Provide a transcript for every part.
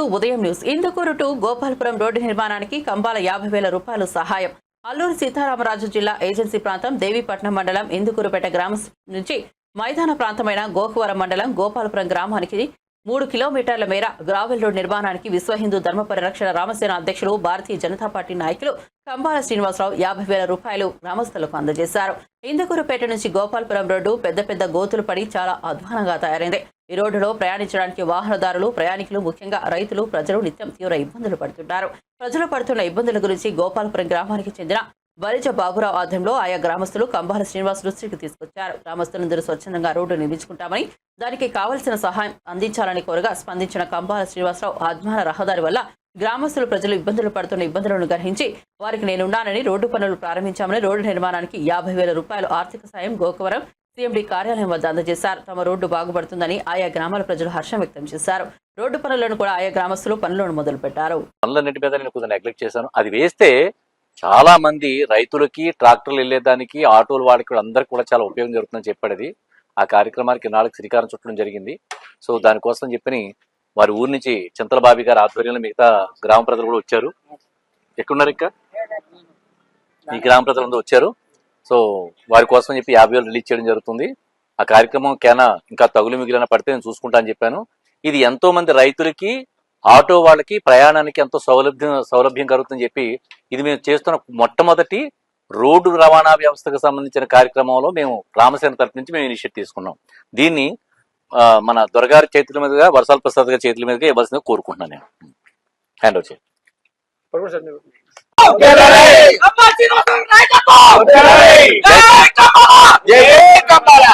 ఇప్పుడు ఉదయం news. Indukuru to Gopalapuram road నిర్మాణానికి కంబాల యాభై వేల రూపాయలు సహాయం. అల్లూరు సీతారామరాజు జిల్లా ఏజెన్సీ ప్రాంతం దేవీపట్నం మండలం ఇందుకూరుపేట గ్రామం నుంచి మైదాన ప్రాంతమైన గోకువరం మండలం గోపాలపురం గ్రామానికి మూడు కిలోమీటర్ల మేర గ్రావెల్ రోడ్ నిర్మాణానికి విశ్వ హిందూ ధర్మ పరిరక్షణ రామసేన అధ్యక్షులు భారతీయ జనతా పార్టీ నాయకులు కంబాల శ్రీనివాసరావు యాభై వేల రూపాయలు గ్రామస్తులకు అందజేశారు. ఇందుకూరుపేట నుంచి గోపాలపురం రోడ్డు పెద్ద పెద్ద గోతులు పడి చాలా అధ్వానంగా తయారైంది. ఈ రోడ్డులో ప్రయాణించడానికి వాహనదారులు ప్రయాణికులు ముఖ్యంగా రైతులు ప్రజలు నిత్యం తీవ్ర ఇబ్బందులు పడుతుంటారు ప్రజలు పడుతున్న ఇబ్బందుల గురించి గోపాలపురం గ్రామానికి చెందిన బలిజ బాబురావు ఆధ్వర్యంలో ఆయా గ్రామస్తులు కంబాల శ్రీనివాస్ దృష్టికి తీసుకొచ్చారు. గ్రామస్తులందరూ స్వచ్ఛందంగా రోడ్డు నిర్మించుకుంటామని దానికి కావలసిన సహాయం అందించాలని కోరగా స్పందించిన కంబాల శ్రీనివాసరావు ఆధ్వాన రహదారి వల్ల గ్రామస్తులు ప్రజలు ఇబ్బందులు పడుతున్న ఇబ్బందులను గ్రహించి వారికి నేనున్నానని రోడ్డు పనులు ప్రారంభించామని రోడ్డు నిర్మాణానికి యాభై వేల రూపాయలు ఆర్థిక సాయం గోకవరం సీఎండీ కార్యాలయం వద్ద అందజేశారు. తమ రోడ్డు బాగుపడుతుందని ఆయా గ్రామాల ప్రజలు హర్షం వ్యక్తం చేశారు. రోడ్డు పనులను కూడా ఆయా గ్రామస్తులు పనులను మొదలుపెట్టారు. పనులన్నిటి మీద నేను కొంచెం నెగ్లెక్ట్ చేశాను. అది వేస్తే చాలా మంది రైతులకి ట్రాక్టర్లు వెళ్ళేదానికి ఆటోలు వాడికి అందరికి కూడా చాలా ఉపయోగం జరుగుతుందని చెప్పాడు ఆ కార్యక్రమానికి నాలుగు శ్రీకారం చుట్టడం జరిగింది. సో దానికోసం చెప్పని వారి ఊరి నుంచి చింతలబాబి గారి ఆధ్వర్యంలో మిగతా గ్రామ ప్రజలు కూడా వచ్చారు. ఎక్కడున్నారు ఇక్కడ? ఈ గ్రామ ప్రజలందరూ వచ్చారు. సో వారి కోసం చెప్పి యాభై వేలు రిలీజ్ చేయడం జరుగుతుంది. ఆ కార్యక్రమం కేనా ఇంకా తగులు మిగిలిన పడితే నేను చూసుకుంటా అని చెప్పాను. ఇది ఎంతో మంది రైతులకి ఆటో వాళ్ళకి ప్రయాణానికి ఎంతో సౌలభ్యం సౌలభ్యం కలుగుతుందని చెప్పి ఇది మేము చేస్తున్న మొట్టమొదటి రోడ్డు రవాణా వ్యవస్థకు సంబంధించిన కార్యక్రమంలో మేము రామసేన తరపు నుంచి మేము ఇనిషియేట్ తీసుకున్నాం. దీన్ని మన దొరగారి చేతుల మీదుగా వర్షాల ప్రసాద్ గారి చేతుల మీదుగా ఇవ్వాల్సిందిగా కోరుకుంటున్నాను నేను. హ్యాండ్ ఓవర్ చేయండి. అమ్మా శ్రీనివాసరావు నాయకత్వం జై కమల జై కమల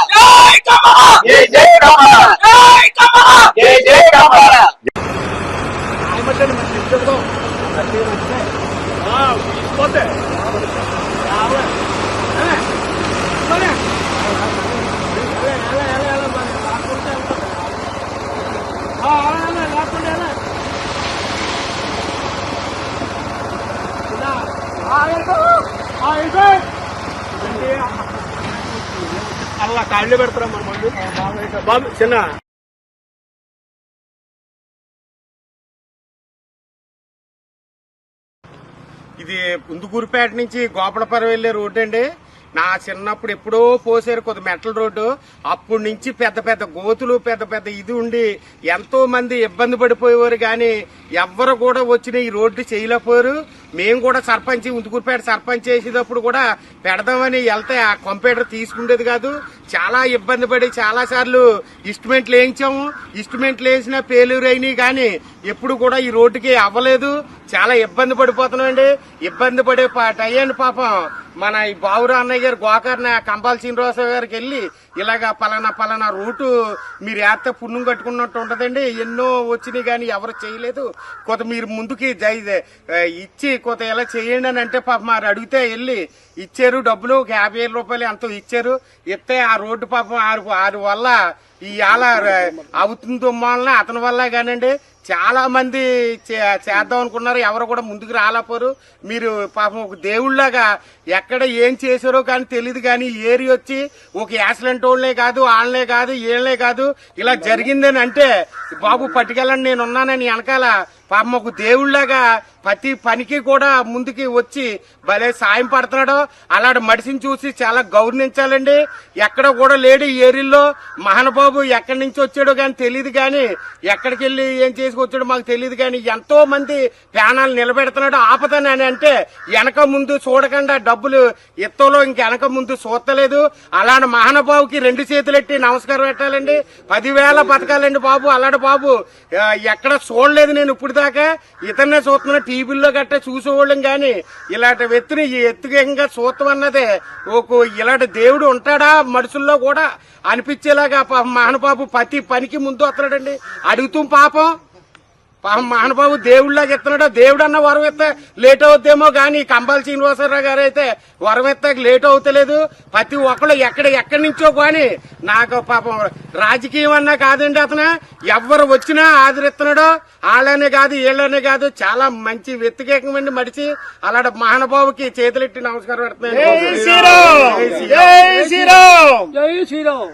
జై కమల జై కమల జై జై కమల అలా కాళ్ళు పెడతారా మన మందు? బాబు చిన్న. ఇది పుందుకూరుపేట నుంచి గోపడపర వెళ్ళే రోడ్ అండి. నా చిన్నప్పుడు ఎప్పుడో పోసారు కొద్ది మెటల్ రోడ్డు. అప్పటి నుంచి పెద్ద పెద్ద గోతులు పెద్ద పెద్ద ఇది ఉండి ఎంతో మంది ఇబ్బంది పడిపోయేవారు కానీ ఎవ్వరు కూడా వచ్చిన ఈ రోడ్డు చేయలేకపోయారు. మేము కూడా సర్పంచ్ ఉందుకూరుపేట సర్పంచ్ చేసేటప్పుడు కూడా పెడదామని వెళ్తే ఆ కంప్యూటర్ తీసుకుండేది కాదు. చాలా ఇబ్బంది పడి చాలా సార్లు ఇన్స్ట్రుమెంట్లు వేయించాము. ఇన్స్ట్రుమెంట్లు వేసినా ఫెయిల్యూర్ అయినాయి కానీ ఎప్పుడు కూడా ఈ రోడ్డుకి అవ్వలేదు. చాలా ఇబ్బంది పడిపోతున్నామండి. ఇబ్బంది పడే టయ్యండి పాపం. మన ఈ బావురా అన్నయ్య గారు గోకర్ణ కంపాల్ శ్రీనివాసరావు గారికి వెళ్ళి ఇలాగా పలానా పలానా రూటు మీరు ఏత్త పుణ్యం కట్టుకున్నట్టు ఉంటుందండి. ఎన్నో వచ్చినాయి కానీ ఎవరు చేయలేదు. కొంత మీరు ముందుకి జై ఇచ్చి కొత్త ఎలా చేయండి అని అంటే పాపం మరి అడిగితే వెళ్ళి ఇచ్చారు డబ్బులు. ఒక యాభై వేల రూపాయలు ఎంతో ఇచ్చారు. ఇస్తే ఆ రోడ్డు పాపం ఆరు ఆరు వల్ల ఈ ఆల అవుతుందో వలన అతని వల్ల కానండి. చాలా మంది చే- చేద్దాం అనుకున్నారు. ఎవరు కూడా ముందుకు రాలేపోరు మీరు పాపం ఒక దేవుళ్ళగా ఎక్కడ ఏం చేశారో కానీ తెలియదు కానీ ఏరి వచ్చి ఒక యాక్సిడెంట్ వాళ్ళనే కాదు వాళ్ళనే కాదు వీళ్ళనే కాదు. ఇలా జరిగిందని అంటే బాబు పట్టుకెళ్ళండి నేను ఉన్నానని వెనకాల మాకు దేవుళ్ళగా ప్రతి పనికి కూడా ముందుకి వచ్చి భలే సాయం పడుతున్నాడు. అలాంటి మడిసిని చూసి చాలా గౌరవించాలండి. ఎక్కడ కూడా లేడు ఏరిల్లో మహానుబాబు ఎక్కడి నుంచి వచ్చాడో కానీ తెలియదు కానీ ఎక్కడికి వెళ్ళి ఏం చేసుకొచ్చాడో మాకు తెలియదు కానీ ఎంతో మంది ప్రాణాలు నిలబెడుతున్నాడు. ఆపదని అని అంటే వెనక ముందు చూడకుండా డబ్బులు ఎత్తులో ఇంక వెనక ముందు చూస్తలేదు అలాంటి మహానుభావుకి రెండు చేతులెట్టి నమస్కారం పెట్టాలండి. పదివేల బతకాలండి బాబు అలాంటి బాబు. ఎక్కడ చూడలేదు నేను ఇప్పుడు దాకా ఇతన్నే చూస్తున్నా టీవీల్లో గట్ట చూసేవాళ్ళం కానీ ఇలాంటి వ్యక్తిని ఈ ఎత్తుకంగా చూస్తాం అన్నదే ఒక ఇలాంటి దేవుడు ఉంటాడా మనుషుల్లో కూడా అనిపించేలాగా మహానుబాబు ప్రతి పనికి ముందు వస్తున్నాడండి. అడుగుతూ పాపం. పాపం మహానుబాబు దేవుళ్ళగా ఎత్తున్నాడు దేవుడు అన్న వరం ఎత్తే లేట్ అవుద్దేమో కానీ కంబాల్ శ్రీనివాసరావు గారు అయితే వరం ఎత్తక లేట్ అవుతలేదు. ప్రతి ఒక్కళ్ళు ఎక్కడ ఎక్కడి నుంచో కానీ నాకు పాపం రాజకీయం అన్నా కాదండి అతను. ఎవరు వచ్చినా ఆదరిస్తున్నాడు. వాళ్ళనే కాదు వీళ్ళనే కాదు. చాలా మంచి వ్యక్తిగతంగా మడిచి. అలాంటి మహానుభావుకి చేతులెట్టి నమస్కారం పెడుతున్నాను జై శ్రీరామ్! జై శ్రీరామ్!